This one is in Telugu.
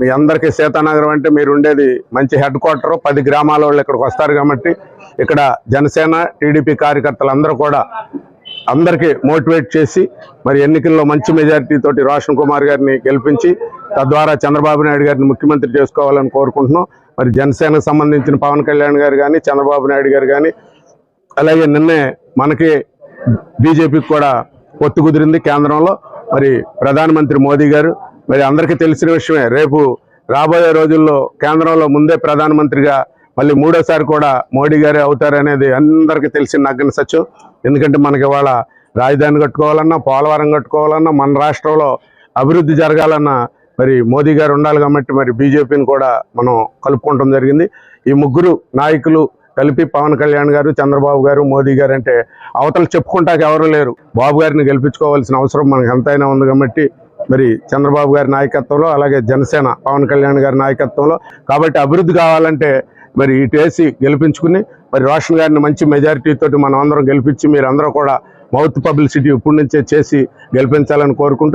మీ అందరికీ సీతానగరం అంటే మీరు ఉండేది మంచి హెడ్ క్వార్టర్ పది గ్రామాల వాళ్ళు ఇక్కడికి వస్తారు కాబట్టి ఇక్కడ జనసేన టీడీపీ కార్యకర్తలందరూ కూడా అందరికీ మోటివేట్ చేసి మరి ఎన్నికల్లో మంచి మెజారిటీ తోటి రోషన్ కుమార్ గారిని గెలిపించి తద్వారా చంద్రబాబు నాయుడు గారిని ముఖ్యమంత్రి చేసుకోవాలని కోరుకుంటున్నాం. మరి జనసేనకు సంబంధించిన పవన్ కళ్యాణ్ గారు కానీ చంద్రబాబు నాయుడు గారు కానీ అలాగే నిన్నే మనకి బీజేపీకి కూడా పొత్తు కుదిరింది కేంద్రంలో. మరి ప్రధానమంత్రి మోదీ గారు మరి అందరికీ తెలిసిన విషయమే రేపు రాబోయే రోజుల్లో కేంద్రంలో ముందే ప్రధానమంత్రిగా మళ్ళీ మూడోసారి కూడా మోడీ గారే అవుతారనేది అందరికీ తెలిసిన నగ్గన సత్యం. ఎందుకంటే మనకి ఇవాళ రాజధాని కట్టుకోవాలన్నా పోలవరం కట్టుకోవాలన్నా మన రాష్ట్రంలో అభివృద్ధి జరగాలన్నా మరి మోదీ గారు ఉండాలి కాబట్టి మరి బీజేపీని కూడా మనం కలుపుకోవటం జరిగింది. ఈ ముగ్గురు నాయకులు కలిపి పవన్ కళ్యాణ్ గారు చంద్రబాబు గారు మోదీ గారు అంటే అవతలు చెప్పుకుంటాక ఎవరు లేరు. బాబు గారిని గెలిపించుకోవాల్సిన అవసరం మనకు ఎంతైనా ఉంది కాబట్టి మరి చంద్రబాబు గారి నాయకత్వంలో అలాగే జనసేన పవన్ కళ్యాణ్ గారి నాయకత్వంలో. కాబట్టి అభివృద్ధి కావాలంటే మరి ఇటు వేసి గెలిపించుకుని మరి రోషన్ గారిని మంచి మెజారిటీతో మనం అందరం గెలిపించి మీరు అందరూ కూడా మౌత్ పబ్లిసిటీ ఇప్పటి నుంచే చేసి గెలిపించాలని కోరుకుంటూ